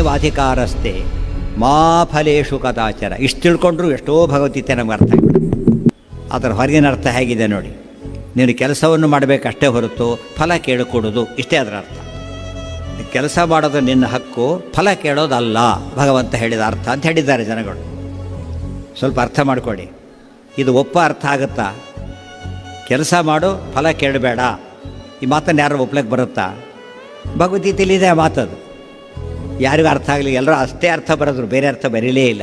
ವಾಧಿಕಾರಸ್ತೆ ಮಾ ಫಲೇಶು ಕಥಾಚಾರ ಇಷ್ಟು ತಿಳ್ಕೊಂಡ್ರು ಎಷ್ಟೋ ಭಗವದ್ಗೀತೆ ನಮ್ಗೆ ಅರ್ಥ ಆಗಿಬಿಡುತ್ತೆ ಅದರ ಹೊರಗಿನ ಅರ್ಥ ಹೇಗಿದೆ ನೋಡಿ. ನೀನು ಕೆಲಸವನ್ನು ಮಾಡಬೇಕಷ್ಟೇ ಹೊರತು ಫಲ ಕೇಳಿಕೊಡೋದು ಇಷ್ಟೇ ಅದರ ಅರ್ಥ. ಕೆಲಸ ಮಾಡೋದು ನಿನ್ನ ಹಕ್ಕು, ಫಲ ಕೇಳೋದಲ್ಲ ಭಗವಂತ ಹೇಳಿದ ಅರ್ಥ ಅಂತ ಹೇಳಿದ್ದಾರೆ ಜನಗಳು. ಸ್ವಲ್ಪ ಅರ್ಥ ಮಾಡಿಕೊಡಿ ಇದು ಒಪ್ಪ ಅರ್ಥ ಆಗುತ್ತಾ? ಕೆಲಸ ಮಾಡು, ಫಲ ಕೇಳಬೇಡ. ಈ ಮಾತನ್ನು ಯಾರು ಒಪ್ಲಕ್ಕೆ ಬರುತ್ತಾ? ಭಗವದ್ಗೀತೆಯಲ್ಲಿದೆ ಮಾತದು. ಯಾರಿಗೂ ಅರ್ಥ ಆಗಲಿ ಎಲ್ಲರೂ ಅಷ್ಟೇ ಅರ್ಥ ಬರೋದ್ರು. ಬೇರೆ ಅರ್ಥ ಬರೀಲೇ ಇಲ್ಲ.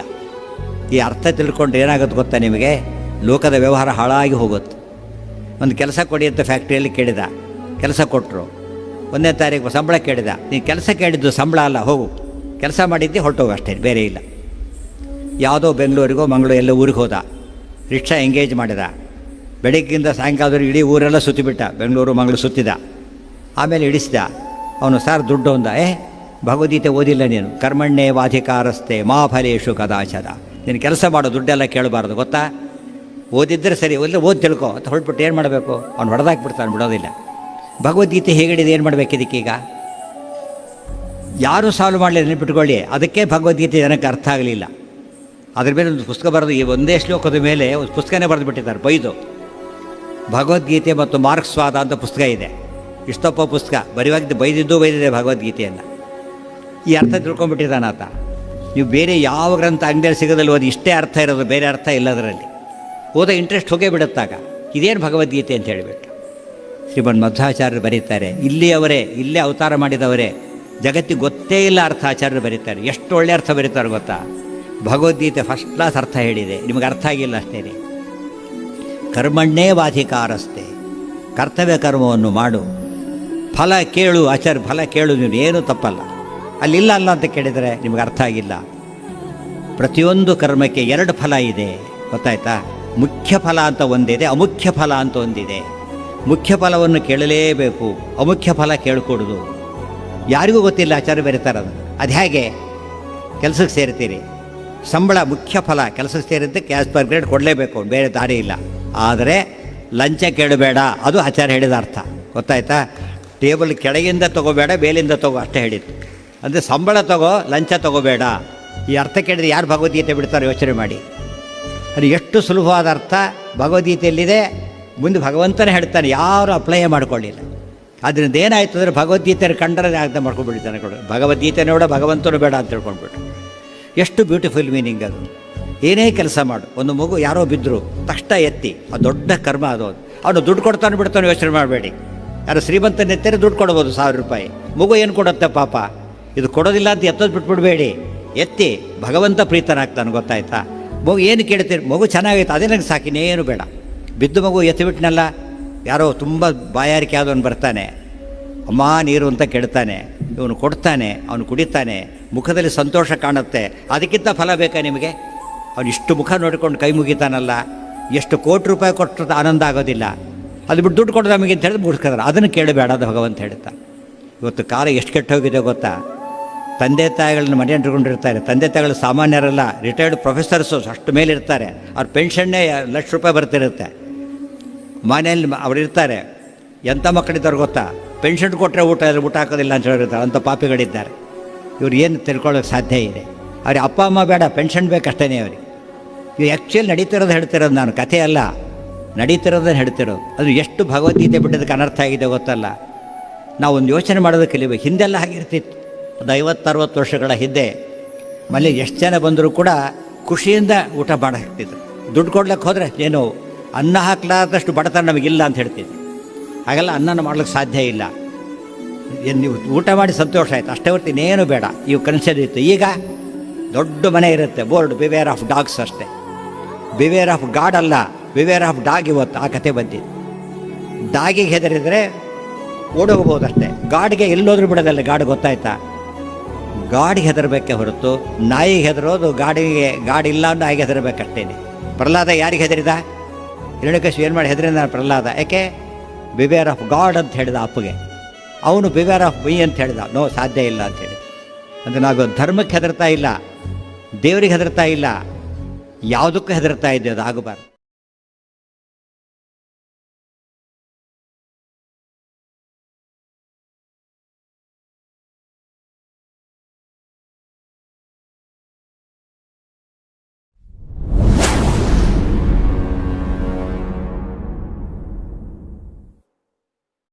ಈ ಅರ್ಥ ತಿಳ್ಕೊಂಡು ಏನಾಗುತ್ತೆ ಗೊತ್ತಾ ನಿಮಗೆ? ಲೋಕದ ವ್ಯವಹಾರ ಹಾಳಾಗಿ ಹೋಗುತ್ತೆ. ಒಂದು ಕೆಲಸ ಕೊಡಿ ಅಂತ ಫ್ಯಾಕ್ಟ್ರಿಯಲ್ಲಿ ಕೇಳಿದ. ಕೆಲಸ ಕೊಟ್ಟರು ಒಂದನೇ ತಾರೀಕು ಸಂಬಳ ಕೇಳಿದ. ನೀನು ಕೆಲಸ ಕೇಳಿದ್ದು ಸಂಬಳ ಅಲ್ಲ, ಹೋಗು. ಕೆಲಸ ಮಾಡಿದ್ದು ಹೊರಟೋಗು ಅಷ್ಟೇ, ಬೇರೆ ಇಲ್ಲ. ಯಾವುದೋ ಬೆಂಗಳೂರಿಗೋ ಮಂಗಳೂರು ಎಲ್ಲ ಊರಿಗೆ ಹೋದ. ರಿಕ್ಷಾ ಎಂಗೇಜ್ ಮಾಡಿದ. ಬೆಳಗ್ಗಿಂದ ಸಾಯಂಕಾಲದವರೆಗೆ ಇಡೀ ಊರೆಲ್ಲ ಸುತ್ತಿಬಿಟ್ಟ. ಬೆಂಗಳೂರು, ಮಂಗಳೂರು ಸುತ್ತಿದ. ಆಮೇಲೆ ಇಳಿಸಿದ ಅವನು, ಸರ್, ದುಡ್ಡು ಅಂದ ಏ? ಭಗವದ್ಗೀತೆ ಓದಿಲ್ಲ ನೀನು. ಕರ್ಮಣ್ಣೆ ವಾಧಿಕಾರಸ್ತೆ ಮಾ ಫಲೇಶು ಕದಾಚದ. ನೀನು ಕೆಲಸ ಮಾಡೋ, ದುಡ್ಡೆಲ್ಲ ಕೇಳಬಾರ್ದು, ಗೊತ್ತಾ? ಓದಿದ್ದರೆ ಸರಿ, ಓದಿದ್ರೆ ಓದಿ ತಿಳ್ಕೊ. ಅಂತ ಹೊರಟ್ಬಿಟ್ಟು ಏನು ಮಾಡಬೇಕು? ಅವ್ನು ಹೊಡೆದಾಕ್ಬಿಡ್ತಾನೆ, ಬಿಡೋದಿಲ್ಲ. ಭಗವದ್ಗೀತೆ ಹೇಗಿಡಿದು, ಏನು ಮಾಡಬೇಕು ಇದಕ್ಕೀಗ? ಯಾರು ಸಾಲ್ವ್ ಮಾಡಲಿ, ನೆನಪಿಟ್ಕೊಳ್ಳಿ. ಅದಕ್ಕೆ ಭಗವದ್ಗೀತೆ ಜನಕ್ಕೆ ಅರ್ಥ ಆಗಲಿಲ್ಲ. ಅದ್ರ ಮೇಲೆ ಒಂದು ಪುಸ್ತಕ ಬರೆದು, ಈ ಒಂದೇ ಶ್ಲೋಕದ ಮೇಲೆ ಒಂದು ಪುಸ್ತಕನೇ ಬರೆದು ಬಿಟ್ಟಿದ್ದಾರೆ, ಬೈದು. ಭಗವದ್ಗೀತೆ ಮತ್ತು ಮಾರ್ಕ್ಸ್ವಾದ ಅಂತ ಪುಸ್ತಕ ಇದೆ. ಇಷ್ಟಪ್ಪ ಪುಸ್ತಕ. ಬರಿವಾಗಿದ್ದು ಬೈದಿದ್ದು ಬೈದಿದೆ ಭಗವದ್ಗೀತೆಯನ್ನು. ಈ ಅರ್ಥ ತಿಳ್ಕೊಂಡ್ಬಿಟ್ಟಿದ್ದಾನೆ ಆತ. ನೀವು ಬೇರೆ ಯಾವ ಗ್ರಂಥ ಅಂಗಡಿಯಲ್ಲಿ ಸಿಗೋದಲ್ಲ ಅದು ಇಷ್ಟೇ ಅರ್ಥ ಇರೋದು, ಬೇರೆ ಅರ್ಥ ಇಲ್ಲ ಅದರಲ್ಲಿ ಓದೋ ಇಂಟ್ರೆಸ್ಟ್ ಹೋಗೇ ಬಿಡುತ್ತಾಗ. ಇದೇನು ಭಗವದ್ಗೀತೆ ಅಂತ ಹೇಳಿಬಿಟ್ಟು. ಶ್ರೀಮನ್ ಮಧ್ವಾಚಾರ್ಯರು ಬರೀತಾರೆ ಇಲ್ಲಿ ಅವರೇ ಇಲ್ಲೇ ಅವತಾರ ಮಾಡಿದವರೇ, ಜಗತ್ತಿಗೆ ಗೊತ್ತೇ ಇಲ್ಲ, ಅರ್ಥ ಆಚಾರ್ಯರು ಬರೀತಾರೆ. ಎಷ್ಟು ಒಳ್ಳೆ ಅರ್ಥ ಬರೀತಾರೆ ಗೊತ್ತಾ? ಭಗವದ್ಗೀತೆ ಫಸ್ಟ್ ಕ್ಲಾಸ್ ಅರ್ಥ ಹೇಳಿದೆ. ನಿಮಗೆ ಅರ್ಥ ಆಗಿಲ್ಲ ಅಷ್ಟೇ ಕರ್ಮಣ್ಣೇ ವಾಧಿಕಾರಸ್ತೆ ಕರ್ತವ್ಯ ಕರ್ಮವನ್ನು ಮಾಡು. ಫಲ ಕೇಳು, ಆಚಾರ್ಯ, ಫಲ ಕೇಳು, ನೀನು ಏನೂ ತಪ್ಪಲ್ಲ. ಅಲ್ಲಿಲ್ಲ ಅಲ್ಲ ಅಂತ ಕೇಳಿದರೆ ನಿಮಗೆ ಅರ್ಥ ಆಗಿಲ್ಲ. ಪ್ರತಿಯೊಂದು ಕರ್ಮಕ್ಕೆ ಎರಡು ಫಲ ಇದೆ. ಗೊತ್ತಾಯ್ತಾ? ಮುಖ್ಯ ಫಲ ಅಂತ ಒಂದಿದೆ, ಅಮುಖ್ಯ ಫಲ ಅಂತ ಒಂದಿದೆ. ಮುಖ್ಯ ಫಲವನ್ನು ಕೇಳಲೇಬೇಕು, ಅಮುಖ್ಯ ಫಲ ಕೇಳಿಕೊಡೋದು. ಯಾರಿಗೂ ಗೊತ್ತಿಲ್ಲ ಆಚಾರ್ಯ ಬರೀತಾರೆ ಅದು ಅದು ಹೇಗೆ? ಕೆಲಸಕ್ಕೆ ಸೇರ್ತೀರಿ. ಸಂಬಳ ಮುಖ್ಯ ಫಲ, ಕೆಲಸಕ್ಕೆ ಸೇರಿದ್ದೆ ಕ್ಯಾಶ್ ಪರ್ ಗ್ರೇಡ್ ಕೊಡಲೇಬೇಕು ಬೇರೆ ದಾರಿ ಇಲ್ಲ. ಆದರೆ ಲಂಚ ಕೇಳಬೇಡ, ಅದು ಆಚಾರ್ಯ ಹೇಳಿದ ಅರ್ಥ. ಗೊತ್ತಾಯ್ತಾ? ಟೇಬಲ್ ಕೆಳಗಿಂದ ತಗೋಬೇಡ, ಮೇಲಿಂದ ತಗೋ, ಅಷ್ಟೇ ಹೇಳಿದ್ದು. ಅಂದರೆ ಸಂಬಳ ತಗೋ, ಲಂಚ ತಗೋಬೇಡ. ಈ ಅರ್ಥ ಕೇಳಿದ್ರೆ ಯಾರು ಭಗವದ್ಗೀತೆ ಬಿಡ್ತಾರೆ ಯೋಚನೆ ಮಾಡಿ. ಅದು ಎಷ್ಟು ಸುಲಭವಾದ ಅರ್ಥ. ಭಗವದ್ಗೀತೆಯಲ್ಲಿದೆ, ಮುಂದೆ ಭಗವಂತನೇ ಹೇಳ್ತಾನೆ, ಯಾರು ಅಪ್ಲೈ ಮಾಡಿಕೊಳ್ಳಿಲ್ಲ. ಅದರಿಂದ ಏನಾಯ್ತು ಅಂದರೆ ಭಗವದ್ಗೀತೆ ಕಂಡರೆ ಅರ್ಥ ಮಾಡ್ಕೊಂಡ್ಬಿಡ್ತಾನೆ ಕೊಡು. ಭಗವದ್ಗೀತೆ ನೋಡ ಭಗವಂತನು ಬೇಡ ಅಂತ ತಿಳ್ಕೊಂಡ್ಬಿಟ್ಟು ಎಷ್ಟು ಬ್ಯೂಟಿಫುಲ್ ಮೀನಿಂಗ್ ಅದು. ಏನೇ ಕೆಲಸ ಮಾಡು. ಒಂದು ಮಗು ಯಾರೋ ಬಿದ್ದರು ತಕ್ಷಣ ಎತ್ತಿ, ಆ ದೊಡ್ಡ ಕರ್ಮ ಅದು ಅವನು ದುಡ್ಡು ಕೊಡ್ತಾನೆ ಬಿಡ್ತಾನೆ ಯೋಚನೆ ಮಾಡಬೇಡಿ. ಯಾರು ಶ್ರೀಮಂತನ ಎತ್ತರೆ ದುಡ್ಡು ಕೊಡ್ಬೋದು ಸಾವಿರ ರೂಪಾಯಿ. ಮಗು ಏನು ಕೊಡುತ್ತೆ ಪಾಪ? ಇದು ಕೊಡೋದಿಲ್ಲ ಅಂತ ಎತ್ತೋದು ಬಿಟ್ಬಿಡ್ಬೇಡಿ. ಎತ್ತಿ ಭಗವಂತ ಪ್ರೀತನಾಗ್ತಾನೆ, ಗೊತ್ತಾಯ್ತಾ? ಮಗು ಏನು ಕೇಳ್ತೀರಿ? ಮಗು ಚೆನ್ನಾಗೈತೆ, ಅದೇ ನಂಗೆ ಸಾಕಿನೇನು ಬೇಡ. ಬಿದ್ದು ಮಗು ಎತ್ತಿಬಿಟ್ನಲ್ಲ, ಯಾರೋ ತುಂಬ ಬಾಯಾರಿಕೆ ಆದವನು ಬರ್ತಾನೆ. ಅಮ್ಮ ನೀರು ಅಂತ ಕೆಡ್ತಾನೆ, ಇವನು ಕೊಡ್ತಾನೆ, ಅವನು ಕುಡಿತಾನೆ, ಮುಖದಲ್ಲಿ ಸಂತೋಷ ಕಾಣುತ್ತೆ. ಅದಕ್ಕಿಂತ ಫಲ ಬೇಕಾ ನಿಮಗೆ? ಅವನು ಇಷ್ಟು ಮುಖ ನೋಡಿಕೊಂಡು ಕೈ ಮುಗಿತಾನಲ್ಲ, ಎಷ್ಟು ಕೋಟಿ ರೂಪಾಯಿ ಕೊಟ್ಟರೆ ಆನಂದ ಆಗೋದಿಲ್ಲ. ಅದು ಬಿಟ್ಟು ದುಡ್ಡು ಕೊಡೋದು ನಮಗೆ ಅಂತ ಹೇಳಿದ್ರೆ ಮುಗಿಸ್ಕೊತಾರೆ. ಅದನ್ನು ಕೇಳಬೇಡ ಭಗವಂತ ಹೇಳ್ತಾ. ಇವತ್ತು ಕಾಲ ಎಷ್ಟು ಕೆಟ್ಟ ಹೋಗಿದೆ ಗೊತ್ತಾ? ತಂದೆ ತಾಯಿಗಳನ್ನ ಮನೆ ಇಟ್ಕೊಂಡಿರ್ತಾರೆ ತಂದೆ ತಾಯಿಗಳು ಸಾಮಾನ್ಯರಲ್ಲ ರಿಟೈರ್ಡ್ ಪ್ರೊಫೆಸರ್ಸು ಅಷ್ಟು ಮೇಲೆ ಇರ್ತಾರೆ ಅವ್ರ ಪೆನ್ಷನ್ನೇ ಲಕ್ಷ ರೂಪಾಯಿ ಬರ್ತಿರುತ್ತೆ. ಮನೆಯಲ್ಲಿ ಅವ್ರು ಇರ್ತಾರೆ ಎಂಥ ಮಕ್ಕಳಿದ್ದಾರೆ ಗೊತ್ತಾ? ಪೆನ್ಷನ್ ಕೊಟ್ಟರೆ ಊಟ ಊಟ ಹಾಕೋದಿಲ್ಲ ಅಂತ ಹೇಳಿರ್ತಾರೆ. ಅಂಥ ಪಾಪಿಗಳಿದ್ದಾರೆ. ಇವ್ರು ಏನು ತಿಳ್ಕೊಳ್ಳೋಕೆ ಸಾಧ್ಯ ಇದೆ? ಅವ್ರಿಗೆ ಅಪ್ಪ, ಅಮ್ಮ ಬೇಡ ಪೆನ್ಷನ್ ಬೇಕಷ್ಟೇ ಅವ್ರಿಗೆ. ಇವು ಆ್ಯಕ್ಚುಲಿ ನಡೀತಿರೋದು ಹೇಳ್ತಿರೋದು ನಾನು, ಕಥೆ ಅಲ್ಲ. ನಡೀತಿರೋದನ್ನು ಹೇಳ್ತಿರೋದು. ಅದು ಎಷ್ಟು ಭಗವದ್ಗೀತೆ ಬಿಟ್ಟದಕ್ಕೆ ಅನರ್ಥ ಆಗಿದೆ ಗೊತ್ತಲ್ಲ? ನಾವು ಒಂದು ಯೋಚನೆ ಮಾಡೋದಕ್ಕೆ ಕಲಿಬೇಕು ಹಿಂದೆಲ್ಲ ಹಾಗಿರ್ತಿತ್ತು. ಒಂದು ಐವತ್ತರವತ್ತು ವರ್ಷಗಳ ಹಿಂದೆ ಮನೆ ಎಷ್ಟು ಜನ ಬಂದರೂ ಕೂಡ ಖುಷಿಯಿಂದ ಊಟ ಮಾಡಿ ದುಡ್ಡು ಕೊಡ್ಲಿಕ್ಕೆ ಹೋದರೆ ಏನು ಅನ್ನ ಹಾಕ್ಲಾರ್ದಷ್ಟು ಬಡತನ ನಮಗಿಲ್ಲ ಅಂತ ಹೇಳ್ತಿದ್ರು. ಹಾಗೆಲ್ಲ ಅನ್ನನ ಮಾಡ್ಲಿಕ್ಕೆ ಸಾಧ್ಯ ಇಲ್ಲ. ನೀವು ಊಟ ಮಾಡಿ ಸಂತೋಷ ಆಯ್ತು. ಅಷ್ಟೇ ಹೊರ್ತು ಇನ್ನೇನು ಬೇಡ. ಇವು ಕನ್ಸಿಡರ್ ಇತ್ತು. ಈಗ ದೊಡ್ಡ ಮನೆ ಇರುತ್ತೆ. ಬೋರ್ಡ್ ಬಿವೇರ್ ಆಫ್ ಡಾಗ್ಸ್ ಅಷ್ಟೇ. ಬಿವೇರ್ ಆಫ್ ಗಾಡ್ ಅಲ್ಲ. ಬಿವೇರ್ ಆಫ್ ಡಾಗ್ ಇವತ್ತು ಆ ಕತೆ ಬಂದಿದ್ದು. ಡಾಗಿಗೆ ಹೆದರಿದರೆ ಓಡೋಗ್ಬೋದು ಅಷ್ಟೇ ಗಾಡ್ಗೆ ಎಲ್ಲೋದ್ರೂ ಬಿಡೋದಲ್ಲ. ಗಾಡ್ ಗೊತ್ತಾಯ್ತಾ? ಗಾಡಿಗೆ ಹೆದರಬೇಕೆ ಹೊರತು ನಾಯಿಗೆ ಹೆದರೋದು ಗಾಡಿಗೆ ಗಾಡಿ ಇಲ್ಲ ಅನ್ನೋ ನಾಯಿಗೆ ಹೆದರಬೇಕಷ್ಟೇನೆ ಪ್ರಹ್ಲಾದ ಯಾರಿಗೆ ಹೆದರಿದ? ಹಿರಣ್ಯಕಶಿ ಏನು ಮಾಡಿ ಹೆದರಿದ ಪ್ರಹ್ಲಾದ? ಯಾಕೆ? ಬಿವೇರ್ ಆಫ್ ಗಾಡ್ ಅಂತ ಹೇಳಿದ ಅಪ್ಪಗೆ. ಅವನು ಬಿವೇರ್ ಆಫ್ ಬೈ ಅಂತ ಹೇಳಿದ. ನೋ, ಸಾಧ್ಯ ಇಲ್ಲ ಅಂತ ಹೇಳಿದ ಅಂದರೆ ನಾವು ಧರ್ಮಕ್ಕೆ ಹೆದರ್ತಾ ಇಲ್ಲ, ದೇವರಿಗೆ ಹೆದರ್ತಾ ಇಲ್ಲ, ಯಾವುದಕ್ಕೂ ಹೆದರ್ತಾ ಇದ್ದೇವೆ ಅದು, ಆಗಬಾರ್ದು.